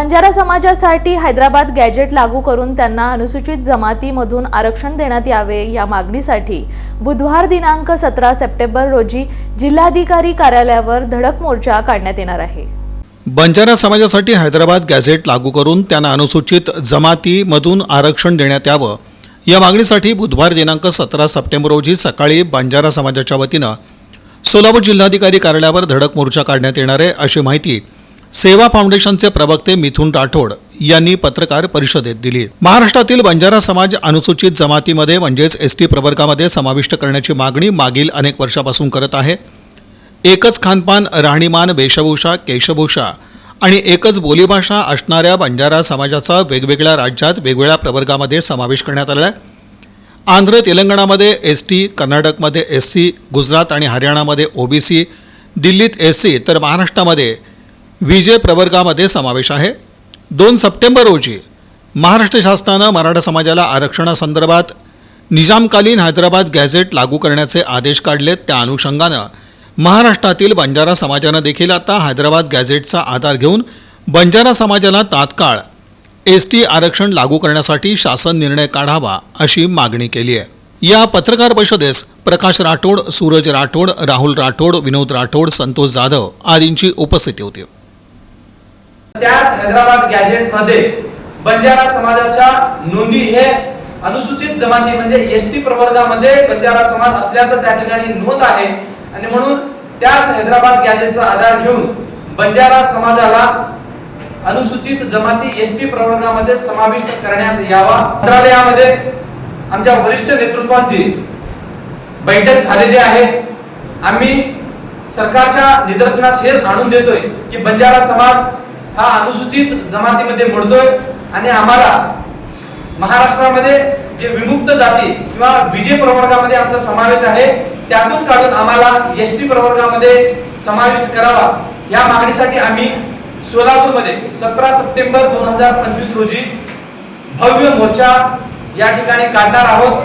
बंजारा समाजासाठी हैदराबाद गॅजेट लागू करून त्यांना अनुसूचित जमातीमधून आरक्षण देण्यात यावे या मागणीसाठी बुधवार दिनांक सतरा सप्टेंबर रोजी जिल्हाधिकारी कार्यालयावर धडक मोर्चा काढण्यात येणार आहे. बंजारा समाजासाठी हैदराबाद गॅझेट लागू करून त्यांना अनुसूचित जमातीमधून आरक्षण देण्यात यावं. या मागणीसाठी बुधवार दिनांक सतरा सप्टेंबर रोजी सकाळी बंजारा समाजाच्या वतीनं सोलापूर जिल्हाधिकारी कार्यालयावर धडक मोर्चा काढण्यात येणार आहे अशी माहिती सेवा फाउंडेशनचे प्रवक्ते मिथुन राठोड यांनी पत्रकार परिषदेत दिली. महाराष्ट्रातील बंजारा समाज अनुसूचित जमातीमध्ये म्हणजेच एस टी प्रवर्गामध्ये समाविष्ट करण्याची मागणी मागील अनेक वर्षापासून करत आहे. एकच खानपान राहणीमान वेशभूषा केशभूषा आणि एकच बोलीभाषा असणाऱ्या बंजारा समाजाचा वेगवेगळ्या राज्यात वेगवेगळ्या प्रवर्गामध्ये समावेश करण्यात आला आहे. आंध्र तेलंगणामध्ये एस टी कर्नाटकमध्ये एस सी गुजरात आणि हरियाणामध्ये ओबीसी दिल्लीत एस सी तर महाराष्ट्रामध्ये विजय प्रवर्गामध्ये समावेश आहे. दोन सप्टेंबर रोजी महाराष्ट्र शासनानं मराठा समाजाला आरक्षणासंदर्भात निजामकालीन हैदराबाद गॅझेट लागू करण्याचे आदेश काढलेत. त्या अनुषंगानं महाराष्ट्रातील बंजारा समाजानं देखील आता हैदराबाद गॅझेटचा आधार घेऊन बंजारा समाजाला तात्काळ एस टी आरक्षण लागू करण्यासाठी शासन निर्णय काढावा अशी मागणी केली आहे. या पत्रकार परिषदेस प्रकाश राठोड सूरज राठोड राहुल राठोड विनोद राठोड संतोष जाधव आदींची उपस्थिती होती. त्याच हैदराबाद गॅजेटमध्ये बंजारा समाजाच्या नोंदी हे अनुसूचित जमाती म्हणजे एस टी प्रवर्गामध्ये बंजारा समाज असल्याचं त्या ठिकाणी नोंद आहे. आणि म्हणून त्याच हैदराबाद गॅजेटचा आधार घेऊन बंजारा समाजाला अनुसूचित जमाती एस टी प्रवर्गामध्ये समाविष्ट करण्यात यावा. मंत्रालयामध्ये आमच्या वरिष्ठ नेतृत्वांची बैठक झालेली आहे. आम्ही सरकारच्या निदर्शनास हेच आणून देतोय की बंजारा समाज हा अनुसूचित जमातीमध्ये मोडतोय आणि आम्हाला महाराष्ट्रामध्ये जे विमुक्त जाती किंवा विजय प्रवर्गामध्ये आमचा समावेश आहे त्यातून काढून आम्हाला एस टी प्रवर्गामध्ये समाविष्ट करावा. या मागणीसाठी आम्ही सोलापूरमध्ये सतरा सप्टेंबर दोन हजार पंचवीस रोजी भव्य मोर्चा या ठिकाणी काढणार आहोत.